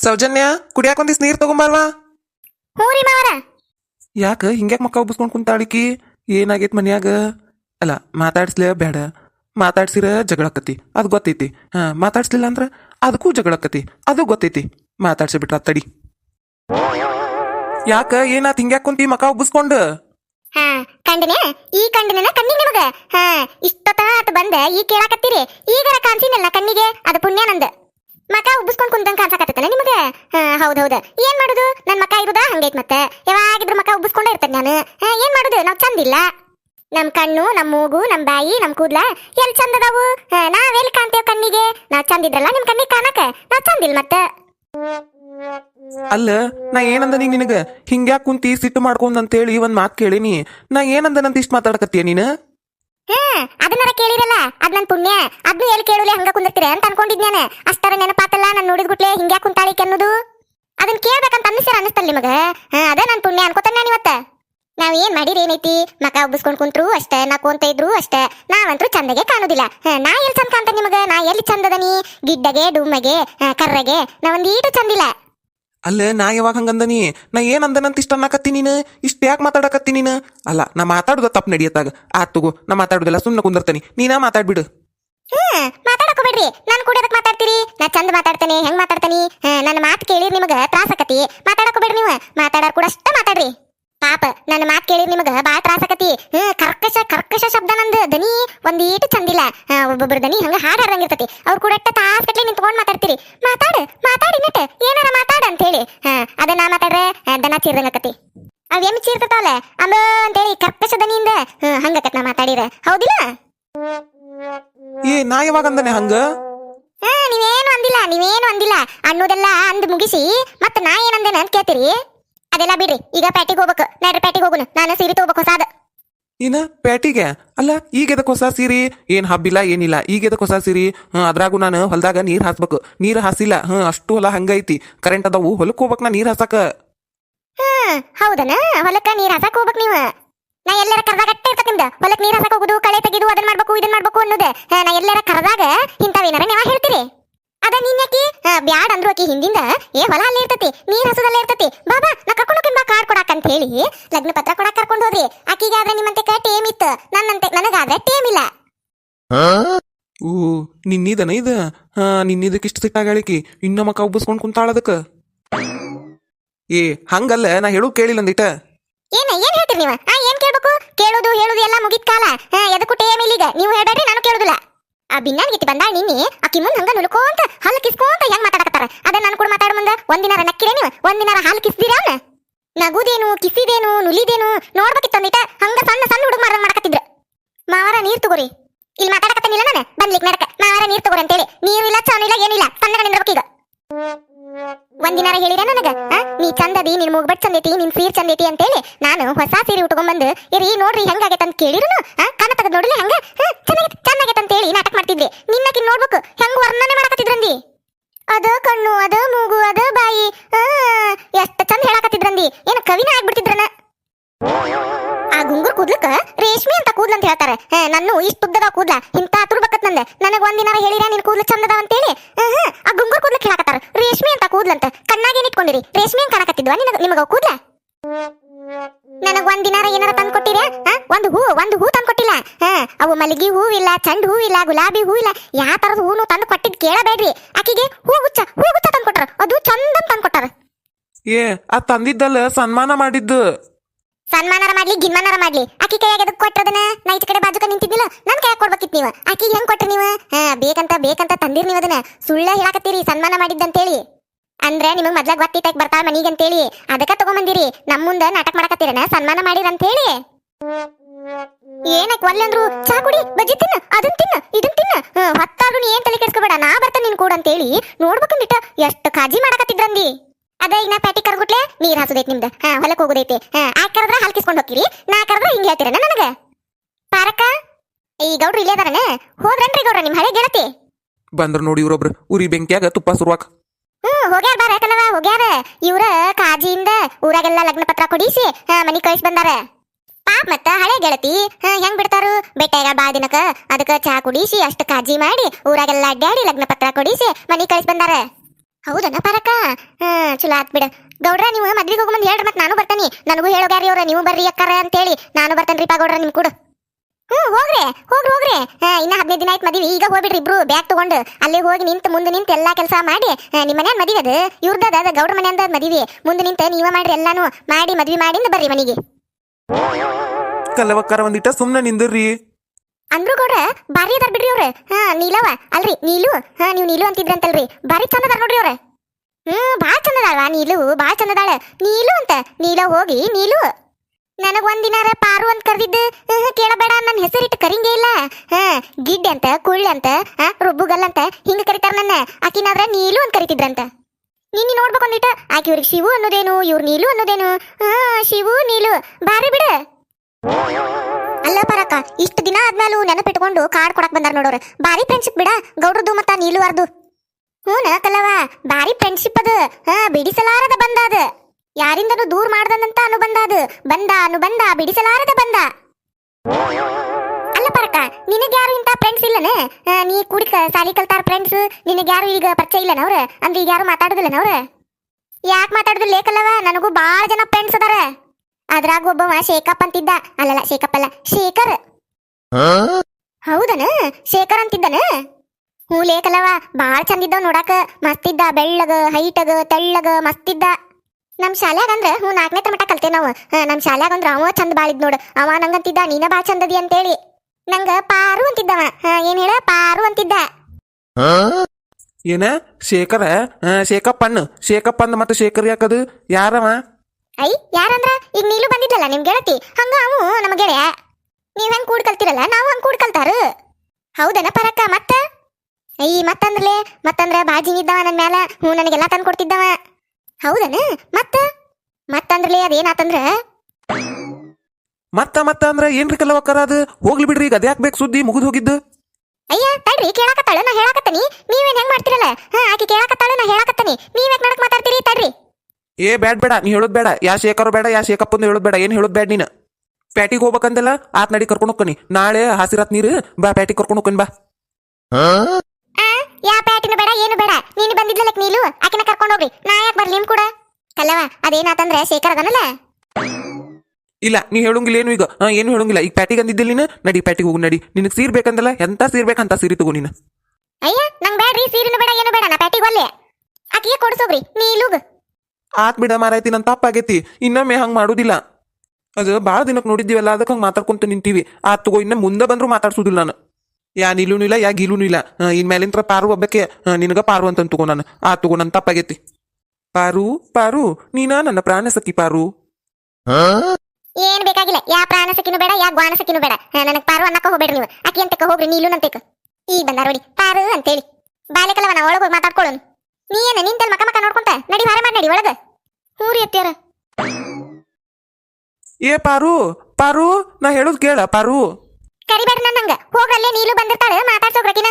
ಸೌಜನ್ಯ ಕುಡಿಯಾಕ ಒಂದಿಸ್ ನೀರ್ ತಗೊಂಬಾರ್ವಾ ಹ್ಞೂ ರೀ ಮಾವರ. ಯಾಕ ಹಿಂಗ್ಯಾಕ ಮಕ್ಕ ಉಬ್ಬಿಸ್ಕೊಂಡ್ ಕುಂತಾಳಿಕಿ ಏನಾಗೈತ್ ಮನ್ಯಾಗ? ಅಲ್ಲ ಮಾತಾಡ್ಸ್ಲೇ ಬೇಡ ಮಾತಾಡ್ಸಿರ ಜಗಳಾಕತಿ ಅದು ಗೊತ್ತೈತಿ. ಹಾ ಮಾತಾಡ್ಸ್ಲಿಲ್ಲ ಅಂದ್ರ ಅದಕ್ಕೂ ಜಗಳಾಕತಿ ಅದು ಗೊತ್ತೈತಿ. ಮಾತಾಡ್ಸಿ ಬಿಟ್ರ ತಡಿ. ಯಾಕ ಏನಾತ್ ಹಿಂಗ್ಯಾಕ್ ಕುಂತಿ ಮಕ ಉಬ್ಬಿಸ್ಕೊಂಡು ಹಾ ಕಂಡನೆ? ಈ ಕಂಡನ ಕಣ್ಣಿಗೆ ನಿಮಗ ಹಾ ಇಷ್ಟೊತ್ತ ಆತ ಬಂದ ಈ ಕೇಳಾಕತ್ತೀರಿ. ಈಗರ ಕಾಣ್ಸಿನಲ್ಲ ಕಣ್ಣಿಗೆ? ಅದು ಪುಣ್ಯ ನಂದ. ಮಕ ಉಬ್ಬಿಸ್ಕೊಂಡ್ ಕುಂತಂಗ್ ಕಾಣ್ಸಕತ್ತಲ್ಲ ನಿಮಗೆ? ಹೌದ್ ಹೌದ್. ಏನ್ ಮಾಡುದು? ನನ್ ಮಕ ಇರುದ? ಹಂಗೈತ್ ಮತ್ತೆ. ಯಾವಾಗಿದ್ರು ಮಕ ಉಬ್ಬಿಸ್ಕೊಂಡೇ ಇರ್ತದೆ ನಾನು. ಏನ್ ಮಾಡುದು? ನಾವ್ ಚಂದಿಲ್ಲ. ನಮ್ ಕಣ್ಣು ನಮ್ ಮೂಗು ನಮ್ ಬಾಯಿ ನಮ್ ಕೂದ್ಲ ಎಲ್ ಚಂದ ಅದಾವು ಹಾ, ನಾವೆಲ್ ಕಾಣ್ತೇವ್ ಕಣ್ಣಿಗೆ? ನಾವ್ ಚಂದಿದ್ರಲ್ಲ ನಿಮ್ ಕಣ್ಣಿಗೆ ಕಾಣಕ ನಾವ್ ಚಂದಿಲ್ಲ ಮತ್ತೆ. ಅಲ್ಲ ನಾ ಏನಂದ ನೀ ನಿನಗ? ಹಿಂಗ್ಯಾಕ್ ಕುಂತಿ ಸಿಟ್ಟು ಮಾಡ್ಕೊಂಡ್ ಅಂತೇಳಿ ಒಂದ್ ಮಾತ್ ಕೇಳಿನಿ. ನಾ ಏನಂದನಂತ ಇಷ್ಟ ಮಾತಾಡಕತ್ತೀಯ ನೀನು? ಹಾ, ಅದನ್ನಾರ ಕೇಳಿರಲ್ಲ? ಅದ್ ನನ್ ಪುಣ್ಯ. ಅದ್ನು ಎಲ್ಲಿ ಕೇಳುಲೆ, ಹಂಗ ಕುಂದಿರ್ತೀರ ಅಂತ ಅನ್ಕೊಂಡಿದ್ನೇನೆ ಅಷ್ಟರ ನೆನಪಾತಲ್ಲ, ನಾನು ನೋಡಿದ ಗುಟ್ಲೆ ಹಿಂಗ್ಯಾ ಕುಂತಾಳಿಕೆ ಅನ್ನೋದು? ಅದನ್ನ ಕೇಳ್ಬೇಕಂತ ಅನ್ನಿಸ್ಯಾರ ಅನ್ನಿಸ್ತಲ್ಲ ನಿಮಗ? ಅದ ನನ್ ಪುಣ್ಯ ಅನ್ಕೋತಾನೆ ನಾನು ಇವತ್ತ. ನಾವ್ ಏನ್ ಮಾಡಿರಿ ಏನೈತಿ? ಮಕ ಉಬ್ಬಿಸ್ಕೊಂಡ್ ಕುಂತ್ರು ಅಷ್ಟೇ ನಾ ಕುಂತ ಇದ್ರು ಅಷ್ಟೇ. ನಾವಂತ್ರು ಚಂದಗೆ ಕಾಣೋದಿಲ್ಲ. ನಾ ಎಲ್ಲಿ ಚಂದ ಕಾಣ್ತ ನಿಮಗ? ನಾ ಎಲ್ಲಿ ಚಂದದನಿ? ಗಿಡ್ಡಗೆ, ಡುಮ್ಮಗೆ ಕರ್ರಗೆ ನಾ ಒಂದೀಟು ಚಂದಿಲ್ಲ. ಅಲ್ಲ ನಾ ಯಾವಾಗ ಹಂಗಂದನಿ? ನಾ ಏನ್ ಅಂದನಂತ ಇಷ್ಟ ಅನ್ನಕತ್ತಿ ನೀನು? ಇಷ್ಟ ಯಾಕೆ ಮಾತಾಡಕತ್ತಿ ನೀನು? ಅಲ್ಲ, ನಾ ಮಾತಾಡುದ ತಪ್ಪು ನಡಿಯತ್ತಾಗ. ಆತ್ ತಗೋ, ನಾ ಮಾತಾಡುದಿಲ್ಲ ಸುಮ್ಮನೆ ಕುಂದಿರ್ತೀನಿ. ನೀನಾ ಮಾತಾಡ್ಬಿಡು. ಹ್ಮ್ ಮಾತಾಡಕ್ ಹೋಗ್ಬೇಡ್ರಿ ನಾನು ಕೂಡ ಅದಕ್ಕೆ ಮಾತಾಡ್ತೀರಿ? ನಾ ಚಂದ ಮಾತಾಡ್ತೇನೆ, ಹೆಂಗ್ ಮಾತಾಡ್ತೇನೆ? ನನ್ನ ಮಾತು ಕೇಳಿ ನಿಮಗೆ ತ್ರಾಸ ಆಕತಿ ಮಾತಾಡಕ್ ಹೋಗ್ಬೇಡ್ರಿ ನೀವು. ಮಾತಾಡಾರ ಕೂಡ ಅಷ್ಟ ಮಾತಾಡ್ರಿ. ಪಾಪ ನನ್ನ ಮಾತು ಕೇಳಿ ನಿಮಗೆ ಬಾಳ ತ್ರಾಸ ಆಕತಿ. ಹ್ಮ್ ಕರ್ಕಶ ಕರ್ಕಶ ಶಬ್ದ ನಂದು ದನಿ ಒಂದೀಟು ಚಂದಿಲ್ಲ. ಒಬ್ಬೊಬ್ರ ದನಿ ಹಂಗೆ ಹಾಡ್ ಹಾಡಂಗಿರ್ತತಿ ಅವ್ರು ಕೂಡ ಅಟ್ಟ ತಾಸ್ ಗಟ್ಲೆ ಮಾತಾಡ್ತೀರಿ. ಮಾತಾಡು ಮಾತಾಡಿ ನಟ. ಏನಾರ ಮಾತಾಡ ಅಂತ ಹೇಳಿ ಹಾ ಅದ ನಾ ಮಾತಾಡ್ರೆ ದನ ಚೀರ್ದಂಗಕತಿ ಅವ್ ಎಮ್ಮಿ ಚೀರ್ತತಾವಲ್ಲ ಅಮ್ಮ ಅಂತೇಳಿ ಕರ್ಕಶ ದನಿಯಿಂದ ಹ್ಞೂ ಹಂಗಕತ್ ನಾ ಮಾತಾಡಿರ ಹೌದಿಲ್ಲ? ಏ ನಾ ಯಾವಾಗ ಅಂದನೆ ಹಂಗ? ಹಾ ನೀವೇನು ಅಂದಿಲ್ಲ ನೀವೇನು ಅಂದಿಲ್ಲ. ಅನ್ನೋದೆಲ್ಲ ಅಂದ್ ಮುಗಿಸಿ ಮತ್ತೆ ನಾ ಏನಂದೇನೆ ಅಂತ ಕೇಳ್ತೀರಿ? ಅದೆಲ್ಲ ಬಿಡ್ರಿ. ಈಗ ಪ್ಯಾಟಿಗೆ ಹೋಗ್ಬೇಕು. ನಡ್ರಿ ಪ್ಯಾಟಿಗೆ ಹೋಗುನ. ನಾನು ಸೀರೆ ತಗೋಬೇಕು ಹೊಸಾದ. ಇನ್ನ ಪ್ಯಾಟಿಗೆ? ಅಲ್ಲ ಈಗ ಎದಕ್ಕೆ ಹೊಸ ಸೀರಿ? ಏನ್ ಹಬ್ಬಿಲ್ಲ ಏನಿಲ್ಲ. ಈಗ ಎದಕ್ಕೆ ಹೊಸ ಸೀರಿ? ಹ್ಮ್ ಅದ್ರಾಗೂ ನಾನು ಹೊಲದಾಗ ನೀರ್ ಹಾಸ್ಬೇಕು. ನೀರ್ ಹಾಸಿಲ್ಲ. ಹ್ಮ್ ಅಷ್ಟು ಹೊಲ ಹಂಗೈತಿ. ಕರೆಂಟ್ ಅದಾವು. ಹೊಲಕ್ ಹೋಗ್ಬೇಕು ನಾ ನೀರ್ ಹಾಸಕ. ಹ್ಮ್ ಹೌದನ? ಹೊಲಕ್ಕ ನೀರ್ ಹಾಸಕ್ ಹೋಗ್ಬೇಕು ನೀವು. ನಾ ಎಲ್ಲರ ಕರ್ದಾಗ ಅಟ್ಟೆ ಇರ್ತಕ್ಕ ನಿಮ್ದು. ಹೊಲಕ್ ನೀರ್ ಹಾಸಕ್ ಹೋಗುದು ಕಳೆ ತೆಗೆದು ಅದನ್ನ ಮಾಡ್ಬೇಕು ಇದನ್ನ ಮಾಡ್ಬೇಕು ಅನ್ನೋದು. ಹಾ, ನಾ ಎಲ್ಲರ ಕರ್ದಾಗ ಇಂಥವೇನಾರ ನೀವು ಹೇಳ್ತೀರಿ? ಅದ ನೀನ್ ಯಾಕಿ? ಹಾ, ಬ್ಯಾಡ್ ಅಂದ್ರು ಆಕಿ ಹಿಂದಿಂದ. ಏ ಹೊಲ ಅಲ್ಲಿ ಇರ್ತತಿ. ನೀರ್ ಹಸುದಲ್ಲೇ ಇರ್ತತಿ. ಬಾಬಾ ನಾ ಕರ್ಕೊಂಡು ಹೋಗಿನ್ ಬಾ ಕಾರ್ಡ್ ಕೊಡಾಕ ಅಂತ ಹೇಳಿ ಲಗ್ನ ಪತ್ರ ಕೊಡಾಕ ಕರ್ಕೊಂಡು ಹೋದ್ರಿ. ಆಕಿಗೆ ಆದ್ರೆ ನಿಮ್ಮಂತೆ ಟೇಮ್ ಇತ್ತು. ನನ್ನಂತೆ ನನಗಾದ್ರೆ ಟೇಮ್ ಇಲ್ಲ. ಓ ನಿನ್ನಿದನ ಇದ? ಹಾ ನಿನ್ನಿದಕ್ಕೆ ಇಷ್ಟು ಸಿಟ್ಟಾಗಳಿಕಿ ಇನ್ನ ಮಕ್ಕ ಉಬ್ಬಿಸ್ಕೊಂಡ್ ಕುಂತಾಳದಕ್ಕ. ಏ ಹಂಗಲ್ಲ ನಾ ಹೇಳು ಕೇಳಿಲ್ಲ ಅಂದಿಟ ಏನ ಏನ್ ಹೇಳ್ತೀರಿ ನೀವು? ಆ ಏನ್ ಕೇಳ್ಬೇಕು? ಕೇಳೋದು ಹೇಳೋದು ಎಲ್ಲ ಮುಗಿದ ಕಾಲ. ಹಾ ಎದಕ್ಕೂ ಟೇಮ್ ಇಲ್ಲಿಗ ನೀವು ಹೇಳ್ಬೇಡ್ರಿ ನಾನು ಕೇಳುದಿಲ್ಲ. ಆ ಬಿನ್ನಾನ್ ಗಿತ್ತಿ ಬಂದಾಳ ನಿನ್ನೆ. ಆಕಿ ಮುಂದೆ ಹಂಗ ನುಳ್ಕೋಂತ ಹಲ್ಲು ಕಿಸ್ಕೋಂತ ಹೆಂಗ್ ಮಾತಾಡಕತ್ತಾರ? ಅದ ನಾನು ಕೂಡ ಮಾತಾಡ ಮುಂದ. ಒಂದಿನಾರ ನಕ್ಕಿರೇ ನೀವು. ಒಂದಿನಾರ ಹಾಲು ಕಿಸ್ದಿರ ಅವ್ನ. ನಗುದೇನು, ಕಿಸಿದೇನು, ನುಲಿದೇನು, ನೋಡ್ಬೇಕಿತ್ತು ಒಂದಿಟ. ಹಂಗ ಸಣ್ಣ ಸಣ್ಣ ಹುಡುಗ ಮಾರ ಮಾಡಕತ್ತಿದ್ರು. ಮಾವಾರ ನೀರ್ ತಗೋರಿ. ಇಲ್ಲಿ ಮಾತಾಡಕತ್ತನಿಲ್ಲ ನಾನು? ಬಂದ್ಲಿಕ್ ನಡಕ. ಮಾವಾರ ನೀರ್ ತಗೋರಿ ಅಂತೇಳಿ. ನೀರು ಇಲ್ಲ, ಚಾನು ಇಲ್ಲ, ಏನಿಲ್ಲ. ಸಣ್ಣಗ ನಿಂದ್ರಬೇಕೀಗ ಒಂದಿನಾರ ಹೇಳಿರ ನನಗ? ನೀ ಚಂದದಿ, ನಿನ್ ಮುಗ್ಬಟ್ ಚಂದೈತಿ, ನಿನ್ ಸೀರ್ ಚಂದೈತಿ ಅಂತೇಳಿ ನಾನು ಹೊಸ ಸೀರೆ ಉಟ್ಕೊಂಡ್ಬಂದು ಇರಿ ನೋಡ್ರಿ ಹೆಂಗಾಗೈತೆ ಅಂತ ಕೇಳಿರುನು ಕಣ್ಣ ತೆಗೆದು ನೋಡಿಲ್ಲ ಹಂಗ? ಚೆನ್ನಾಗೈತೆ ಚೆನ್ನಾಗೈತೆ ಅಂತೇಳಿ ನಾಟಕ ಮಾಡ್ತಿದ್ವಿ ನಿನ್ನಕಿನ್ ನೋಡ್ಬೇಕು. ಹೆಂಗ್ ವರ್ಣನೆ ಮಾಡಕತ್ತಿದ್ರಂದಿ? ಅದ ಕಣ್ಣು, ಅದ ಮೂಗು, ಅದ ಬಾಯಿ. ಎಷ್ಟ್ ಚಂದ ಹೇಳಾಕತ್ತಿದ್ರಂದಿ. ಏನ ಕವಿನ ಆಗ್ಬಿಡ್ತಿದ್ರನ ಆ ಗುಂಗುರ್ ಕೂದ್ಲಕ್ಕ ರೇಷ್ಮಿ ಅಂತ ಕೂದ್ಲ ಅಂತ ಹೇಳ್ತಾರೆ. ನನ್ನ ನಾನು ಇಷ್ಟ ಉದ್ದದ ಕೂದ್ಲ. ಇಂತ ತುರ್ಬಕತ್ ನಂದೆ. ನನಗ ಒಂದಿನಾರ ಹೇಳಿರ ನಿನ್ ಕೂದ್ಲು ಚಂದದ ಅಂತೇಳಿ? ಹೇಳಿ ಆ ಗುಂಗುರ್ ಕೂದ್ಲಕ್ ಹೇಳಕತ್ತಾರ. ರೇಷ್ಮಿ ಅಂತ ಕೂದ್ಲಂತ. ಕಣ್ಣಾಗೇನ್ ಇಟ್ಕೊಂಡಿರಿ? ರೇಷ್ಮೆ ಹೆಂಗ್ ಕಾಣಕತ್ತಿದ್ವಾ ನಿನಗ ನಿಮಗ ಕೂದ್ಲ? ನನಗ ಒಂದಿನಾರ ಏನಾರ ತಂದ್ ಕೊಟ್ಟಿರ ಒಂದು ಹೂ ಒಂದು ಹೂ ತಂದ್ ಕೊಟ್ಟಿಲ್ಲ. ಹಾ? ಅವು ಮಲ್ಲಿಗೆ ಇಲ್ಲ ಚಂಡ್ ಇಲ್ಲ ಗುಲಾಬಿ ಹೂವಿಲ್ಲ ಯಾವ ತರದ ಹೂನು ತಂದು ಕೊಟ್ಟಿದ್ ಕೇಳಬೇಡ್ರಿ. ಆಕಿಗೆ ಹೂ ಗುಚ್ಚ ತಂದ್ ಕೊಟ್ಟಾರ ಅದು ಚಂದ ತಂದು ಕೊಟ್ಟಾರ. ಏ ಆ ತಂದಿದ್ದಲ್ಲ ಸನ್ಮಾನ ಮಾಡಿದ್ದು. ಸನ್ಮಾನರ ಮಾಡ್ಲಿ ಗಿನ್ಮಾನಾರ ಮಾಡ್ಲಿ. ಆಕಿ ಕೈಯಾಗ ಎದಕ್ ಕೊಟ್ಟದನ ನಾ ಈಚ ಕಡೆ ಬಾಜುಕ ನಿಂತಿದ್ದಿಲ್ಲ ನನ್ ಕೈಯಾಗ ಕೊಡ್ಬೇಕಿತ್ ನೀವು. ಆಕಿಗೆ ಹೆಂಗ್ ಕೊಟ್ರಿ ನೀವು? ಹಾ ಬೇಕಂತ ಬೇಕಂತ ತಂದಿರ್ ನೀವು ಅದನ್ನ. ಸುಳ್ಳ ಹೇಳಾಕತ್ತೀರಿ ಸನ್ಮಾನ ಮಾಡಿದ್ದಂತೇಳಿ. ಅಂದ್ರೆ ನಿಮಗೆ ಮೊದ್ಲ ಗೊತ್ತಿತ್ತಾಗ ಬರ್ತಾಳ ಮನೀಗ್ ಅಂತೇಳಿ ಅದಕ್ಕ ತಗೊಂಬಂದಿರಿ. ನಮ್ಮ ಮುಂದೆ ನಾಟಕ ಮಾಡಕತ್ತೀರನ? ಸನ್ಮಾನ ಮಾಡಿರಂತೇಳಿ ಏನಕ್ ಒಲ್ಲೆಂದ್ರು ಚಾ ಕುಡಿ, ಬಜ್ಜಿ ತಿನ್ನ, ಅದನ್ ತಿನ್ನ, ಇದನ್ ತಿನ್ನ. ಹೊತ್ತಾದ್ರೂ ನೀ ಏನ್ ತಲೆ ಕೆಡ್ಸ್ಕೊಬೇಡ, ನಾ ಬರ್ತೇನೆ ನಿನ್ ಕೂಡ ಅಂತೇಳಿ ನೋಡ್ಬೇಕಂದಿಟ್ಟ ಎಷ್ಟು ಕಾಜಿ ಮಾಡಕತ್ತಿದ್ರಂದಿ ಅದ ಈಗ ನಾ ಪ್ಯಾಟಿ ಕರ್ಗುಟ್ಲೆ ನೀರ್ ಹಾಸುದೈತಿ ನಿಮ್ದ. ಹಾ, ಹೊಲಕ್ ಹೋಗುದೈತಿ. ಆ ಕರೆದ್ರ ಹಾಲ್ ಕಿಸ್ಕೊಂಡ್ ಹೋಗಿರಿ ನಾ ಕರೆದ್ರ ಹಿಂಗ್ ಹೇಳ್ತೀರನ ನನಗ? ಪಾರಕ ಈ ಗೌಡ್ರು ಇಲ್ಲೇ ಅದಾರನ ಹೋದ್ರನ್ರಿ ಗೌಡ್ರ ನಿಮ್ ಹಳೆ ಗೆಳತಿ? ಬಂದ್ರ ನೋಡಿ ಇವ್ರೊಬ್ರು. ಉರಿ ಬೆಂಕಿಯಾಗ ತುಪ್ಪ ಸುರುವಾಕ್. ಹ್ಮ್, ಹೋಗ್ಯಾರ ಬಾರ ಕಣವ ಹೋಗ್ಯಾರ. ಇವ್ರ ಕಾಜಿಯಿಂದ ಊರಾಗೆಲ್ಲ ಲಗ್ನ ಪತ್ರ ಕೊಡಿಸಿ ಮನಿ ಕಳಿಸಿ ಬಂದಾರ. ಪಾಪ ಮತ್ತ ಹಳೆ ಗೆಳತಿ ಹೆಂಗ್ ಬಿಡ್ತಾರು? ಬೆಟ್ಟಾಗ ಬಾ ದಿನಕ, ಅದಕ್ಕ ಚಾ ಕುಡಿಸಿ, ಅಷ್ಟ ಕಾಜಿ ಮಾಡಿ, ಊರಾಗೆಲ್ಲ ಅಡ್ಡಾಡಿ ಲಗ್ನ ಪತ್ರ ಕೊಡಿಸಿ ಮನಿ ಕಳಿಸಿ ಬಂದಾರ. ಹೌದನ ಪರಕ? ಹ್ಮ್ ಚಲೋ ಆತ್ ಬಿಡ. ಗೌಡ್ರ, ನೀವು ಮದ್ವಿಗೆ ಹೋಗೋ ಮುಂದೆ ಹೇಳ್ರಿ ಮತ್ತೆ ನಾನು ಬರ್ತೀನಿ. ನನಗೂ ಹೇಳೋಗ್ಯಾರಿ ಅವ್ರ, ನೀವು ಬರ್ರಿ ಅಕ್ಕಾರ ಅಂತೇಳಿ. ನಾನು ಬರ್ತೇನ್ರಿಪ್ಪ ಗೌಡ್ರ, ನಿಮ್ ಕೂಡ. ಹ್ಞೂ ಹೋಗ್ರಿ ಹೋಗ್ರಿ ಹೋಗ್ರಿ. ಇನ್ನ ಹದಿನೈದು ದಿನ ಆಯ್ತು ಮದ್ವಿ. ಈಗ ಹೋಗ್ಬಿಡ್ರಿ ಇಬ್ರು ಬ್ಯಾಗ್ ತಗೊಂಡು. ಅಲ್ಲಿ ಹೋಗಿ ನಿಂತು ಮುಂದೆ ನಿಂತು ಎಲ್ಲಾ ಕೆಲಸ ಮಾಡಿ ನಿಮ್ಮ ಮನ್ಯಾನ ಮದ್ವಿ ಅದು. ಇವ್ರದ್ದು ಅದ ಗೌಡ್ರ ಮನೆಯಿಂದ ಮದ್ವಿ. ಮುಂದೆ ನಿಂತು ನೀವ ಮಾಡ್ರಿ ಎಲ್ಲಾನು. ಮಾಡಿ ಮದ್ವಿ ಮಾಡಿಂದ ಬರ್ರಿ ಮನೆಗೆ. ಕಲ್ಲವಕ್ಕಾರ ಒಂದಿಟ್ಟ ಸುಮ್ಮನೆ ನಿಂದಿರ್ರಿ ಅಂದ್ರು ಗೌಡ್ರ ಬಾರಿ ಅದಾರ ಬಿಡ್ರಿ ಅವ್ರ. ಹಾ ನೀಲವ ಅಲ್ರಿ ನೀಲು. ಹಾ ನೀವು ನೀಲು ಅಂತಿದ್ರಂತಲ್ರಿ. ಬಾರಿ ಚಂದ ಅದಾರ ನೋಡ್ರಿ ಅವ್ರ. ಹ್ಮ್ ಬಾಳ ಚಂದ ಅದಾಳವಾ ನೀಲು ಬಾಳ ಚಂದ ಅದಾಳ. ನೀಲು ಅಂತ ನೀಲ ಹೋಗಿ ನೀಲು. ನನಗೆ ಒಂದಿನಾರ ಪಾರು ಅಂತ ಕರೆದಿದ್ದು ಕೇಳಬೇಡ ನನ್ನ ಹೆಸರಿಟ್ಟು ಕರಿಂಗೇ ಇಲ್ಲ. ಹಾ ಗಿಡ್ ಅಂತ, ಕುಳ್ಳ ಅಂತ ಹಾ ರುಬ್ಬುಗಲ್ ಅಂತ ಹಿಂಗ ಕರಿತಾರ ನನ್ನ. ಆಕಿನಾದ್ರ ನೀಲು ಅಂತ ಕರಿತಿದ್ರಂತ. ನಿನ್ನ ನೋಡ್ಬೇಕು ಅಂದಿಟ್ಟ ಆಕಿ ಇವ್ರಿಗೆ ಶಿವು ಅನ್ನೋದೇನು, ಇವ್ರು ನೀಲು ಅನ್ನೋದೇನು? ಹಾ ಶಿವು, ನೀಲು. ಬಾರಿ ಬಿಡ. ಅಲ್ಲ ಪರಕ್ಕ, ಇಷ್ಟು ದಿನ ಆದ್ಮೇಲೂ ನೆನಪಿಟ್ಕೊಂಡು ಕಾರ್ಡ್ ಕೊಡಕ್ ಬಂದಾರ ನೋಡೋರು. ಬಾರಿ ಫ್ರೆಂಡ್ಶಿಪ್ ಬಿಡ, ಗೌಡ್ರದ್ದು ಮತ್ತ ನೀಲುವಾರ್ದು. ಹ್ಞೂನ ಕಲ್ಲವ ಬಾರಿ ಫ್ರೆಂಡ್ಶಿಪ್ ಅದು. ಹಾ, ಬಿಡಿಸಲಾರದ ಬಂದ ಅದ. ಯಾರಿಂದನೂ ದೂರ ಮಾಡ್ದಂತ ಅನು ಬಂದ ಅದು. ಬಂದ ಅನು ಬಂದ ಬಿಡಿಸಲಾರದ ಬಂದ. ಅಲ್ಲ ಪರಕ ನಿನಗ್ಯಾರು ಇಂತ ಫ್ರೆಂಡ್ಸ್ ಇಲ್ಲನ? ನೀ ಕುಡಿಕ ಸಾಲಿ ಕಲ್ತಾರ ಫ್ರೆಂಡ್ಸ್ ನಿನಗ್ಯಾರು ಈಗ ಪರಿಚಯ ಇಲ್ಲನ ಅಂದ್ರೆ ಈಗ ಯಾರು ಮಾತಾಡುದಿಲ್ಲನ ಅವ್ರ? ಯಾಕೆ ಮಾತಾಡುದಿಲ್ಲ ಕಲ್ಲವ ನನಗೂ ಬಾಳ ಜನ ಫ್ರೆಂಡ್ಸ್ ಅದಾರ. ಅದ್ರಾಗ ಒಬ್ಬವ ಶೇಖಪ್ ಅಂತಿದ್ದ. ಅಲ್ಲಲ್ಲ, ಶೇಖಪ್ ಅಲ್ಲ, ಶೇಖರ್. ಹೌದನ? ಶೇಖರ್ ಅಂತಿದ್ದನ? ಹ್ಞೂ ಲೇಕಲ್ಲವ, ಬಾಳ್ ಚಂದಿದ್ದವ್ ನೋಡಾಕ. ಮಸ್ತಿದ್ದ ಬೆಳ್ಳಗ ಹೈಟಗ ತೆಳ್ಳಗ ಮಸ್ತಿದ್ದ ನಮ್ ಶಾಲ್ಯಾಗ ಅಂದ್ರೆ ಹ್ಞೂ ನಾಲ್ಕನೇ ತಮಟ ಕಲ್ತೇವೆ ನಾವು. ನಮ್ಮ ನಮ್ ಶಾಲ್ಯಾಗ ಅಂದ್ರೆ ಅವ ಚಂದ ಬಾಳಿದ್ ನೋಡು. ಅವ ನಂಗಂತಿದ್ದ ನೀನ ಬಾಳ್ ಚಂದದಿ ಅಂತೇಳಿ. ನಂಗ ಪಾರು ಅಂತಿದ್ದವ ಹಾ, ಏನ್ ಹೇಳ? ಪಾರು ಅಂತಿದ್ದ. ಏನ? ಶೇಖರ? ಆ, ಶೇಖಪ್ಪಣ್ಣ ಶೇಖಪ್ಪಂದ ಮತ್ತೆ ಶೇಖರ್ ಯಾಕದು ಯಾರವ? ಐ ಯಾರಂದ್ರ? ಈಗ ನೀಲು ಬಂದಿದ್ದಲ್ಲ ನಿಮ್ ಗೆಳತಿ? ಹಂಗ ಅವು ನಮ್ಮ ಗೆಳೆಯ. ನೀವ್ ಹೆಂಗ್ ಕೂಡ್ ಕಲ್ತಿರಲ್ಲ ನಾವು ಹಂಗ್ ಕೂಡ್ ಕಲ್ತಾರು. ಹೌದನ ಪರಕ್ಕ ಮತ್ತ? ಐ ಮತ್ತಂದ್ರಲೆ? ಮತ್ತಂದ್ರ ಬಾಜಿನಿದ್ದವ ನನ್ ಮ್ಯಾಲ. ಹ್ಞೂ ನನಗೆಲ್ಲ ತಂದ್ ಕೊಡ್ತಿದ್ದವ ಹೌದನ? ಮತ್ತ? ಮತ್ತಂದ್ರಲೆ ಅದೇನಾತಂದ್ರ? ಮತ್ತ ಮತ್ತ ಅಂದ್ರ ಏನ್ರಿ ಕಲ್ಲವಕ್ಕಾರ ಅದು? ಹೋಗ್ಲಿ ಬಿಡ್ರಿ ಈಗ ಅದ್ಯಾಕ್ ಬೇಕು ಸುದ್ದಿ ಮುಗಿದು ಹೋಗಿದ್ದು. ಅಯ್ಯ ತಡ್ರಿ ಕೇಳಾಕತ್ತಾಳ ನಾ ಹೇಳಾಕತ್ತನಿ. ನೀವೇನ್ ಹೆಂಗ್ ಮಾಡ್ತಿರಲ್ಲ? ಹಾ ಆಕಿ ಕೇಳಾಕತ್ತಾಳ ನಾ ಹೇಳಾಕತ್ತನಿ. ನೀವ್ ಯಾಕೆ ನಡಕ್ ಮಾತಾಡ್ತೀರಿ ತಡ್ರಿ. ಏ ಬೇಡ ಬೇಡ ನೀ ಹೇಳೋದ್ ಬೇಡ ಯಾ ಶೇಖರ್ ಬೇಡ ಯಾ ಶೇಖಪ್ಪಂದು ಹೇಳೋದ್ ಬೇಡ ಏನ್ ಹೇಳೋದ್ ಬೇಡ ನೀನು? ಪ್ಯಾಟಿಗೆ ಹೋಗ್ಬೇಕಂದಲ್ಲ ಆತ್ ನಡಿ ಕರ್ಕೊಂಡು ಹೋಗ್ಕನಿ. ನಾಳೆ ಹಸಿರಾತ್ ನೀರು ಬಾ ಪ್ಯಾಟಿಗೆ ಕರ್ಕೊಂಡು ಹೋಗ್ಕನಿ ಬಾ. ಯಾ ಪ್ಯಾಟಿನ ಬೇಡ ಏನು ಬೇಡ. ನೀನು ಬಂದಿದ್ಲಲ್ಲ ನೀಲು? ಆಕಿನ ಕರ್ಕೊಂಡು ಹೋಗ್ರಿ ನಾ ಯಾಕೆ ಬರ್ಲಿ ನಿಮ್ ಕೂಡ? ಕಲ್ಲವ ಅದೇನಾತಂದ್ರೆ ಶೇಖರ್ ಅದನಲ್ಲ? ಇಲ್ಲ ನೀ ಹೇಳುಂಗಿಲ್ಲ ಏನು ಈಗ? ಏನು ಹೇಳೋಂಗಿಲ್ಲ. ಈಗ ಪ್ಯಾಟಿಗೆ ಅಂದಿದ್ದಿಲ್ಲ ನೀನು? ನಡಿ ಪ್ಯಾಟಿಗೆ ಹೋಗು ನಡಿ. ನಿನಗೆ ಸೀರ್ ಬೇಕಂದಲ್ಲ ಎಂತ ಸೀರ್ ಬೇಕಂತ ಸೀರೆ ತಗೋ ನೀನು. ಅಯ್ಯ ನಂಗ್ ಬೇಡ್ರಿ ಸೀರಿನ ಬೇಡ ಏನು ಬೇಡ. ನಾ ಪ್ಯಾಟಿಗೆ ಒಲ್ಲೆ ಆಕಿಗೆ ಕೊಡ್ಸೋಗ್ರಿ ನೀಲುಗ್ ಆತ್ ಬಿಡ ಮಾರಾಯ್ತಿ ನನ್ನ ತಪ್ಪಾಗೈತಿ. ಇನ್ನೊಮ್ಮೆ ಹಂಗೆ ಮಾಡೋದಿಲ್ಲ. ಅದು ಭಾಳ ದಿನಕ್ಕೆ ನೋಡಿದ್ದೀವಲ್ಲ ಅದಕ್ಕೆ ಹಂಗೆ ಮಾತಾಡ್ಕೊಂತ ನಿಂತೀವಿ. ಆತ್ ತಗೋ ಇನ್ನ ಮುಂದೆ ಬಂದ್ರು ಮಾತಾಡ್ಸೋದಿಲ್ಲ ನಾನು. ಯಾ ನೀಲೂನು ಇಲ್ಲ ಯಾ ಗಿಲೂನು ಇಲ್ಲ. ಇನ್ ಮೇಲಿಂತ್ರ ಪಾರು ಒಬ್ಬಕ್ಕೆ ನಿನಗ ಪಾರು ಅಂತ ತಗೋ ನಾನು. ಆ ತಗೋ ನನ್ನ ತಪ್ಪಾಗೈತಿ. ಪಾರು ಪಾರು ನೀನಾ ನನ್ನ ಪ್ರಾಣ ಸಖಿ ಪಾರು? ಏನ್ ಬೇಕಾಗಿಲ್ಲ. ಯಾ ಪ್ರಾಣ ಸಕಿನೂ ಬೇಡ ಯಾ ಗ್ವಾಣ ಸಕಿನೂ ಬೇಡ. ನನಗೆ ನನಗ್ ಪಾರು ಅನ್ನಕ ಹೋಗ್ಬೇಡ್ರಿ ನೀವು. ಅಕ್ಕಿ ಅಂತಕ ಹೋಗ್ರಿ ನೀಲು ನಂತೇಕ ಈಗ ಬಂದಾರ ನೋಡಿ ಪಾರು ಅಂತೇಳಿ. ಬಾಲೆಕಲ್ಲವ ನಾ ಒಳಗೋಗಿ ಮಾತಾಡ್ಕೊಳ್ಳೋನು ನೀ ಏನ ನಿಂತಲ್ ಮಕ ಮಕ ನೋಡ್ಕೊಂತ? ನಡಿ ಬಾರ ಮಾಡಿ ನಡಿ ಒಳಗ. ಹೂರಿ ಅತ್ಯಾರ ಏ ಪಾರು ಪಾರು ನಾ ಹೇಳೋದು ಕೇಳ ಪಾರು. ಕರಿಬೇಡ್ರಿ ನನ್ನಂಗ ಹೋಗ್ರಲ್ಲೇ ನೀಲು ಮಾತಾಡ್ ಮಾತಾಡ್ಸೋಗ್ರಕಿನ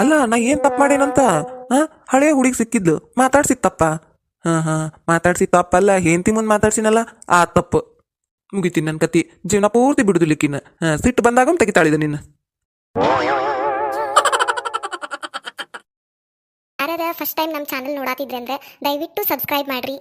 ಅಲ್ಲ ನಾ ಏನ್ ತಪ್ಪು ಮಾಡೇನಂತ? ಹಾ ಹಳೆ ಹುಡುಗಿ ಸಿಕ್ಕಿದ್ಲು. ಮಾತಾಡ್ಸಿತ್ತಪ್ಪ. ಹಾ ಹಾ ಮಾತಾಡ್ಸಿ ತಪ್ಪಲ್ಲ ಹೆಂಡತಿ ಮುಂದೆ ಮಾತಾಡ್ಸಿನಲ್ಲ ಆ ತಪ್ಪು. ಮುಗಿತೀನಿ ನನ್ನ ಕತಿ. ಜೀವನ ಪೂರ್ತಿ ಬಿಡುದಿಲ್ಲಿಕ್ಕಿನ್ನ. ಹಾ ಸಿಟ್ಟು ಬಂದಾಗ ತೆಗಿತಾಳಿದ ನಿನ್ನ. ಫಸ್ಟ್ ಟೈಮ್ ನಮ್ಮ ಚಾನಲ್ ನೋಡಾತಿದ್ರೆ ಅಂದ್ರೆ ದಯವಿಟ್ಟು ಸಬ್ಸ್ಕ್ರೈಬ್ ಮಾಡ್ರಿ.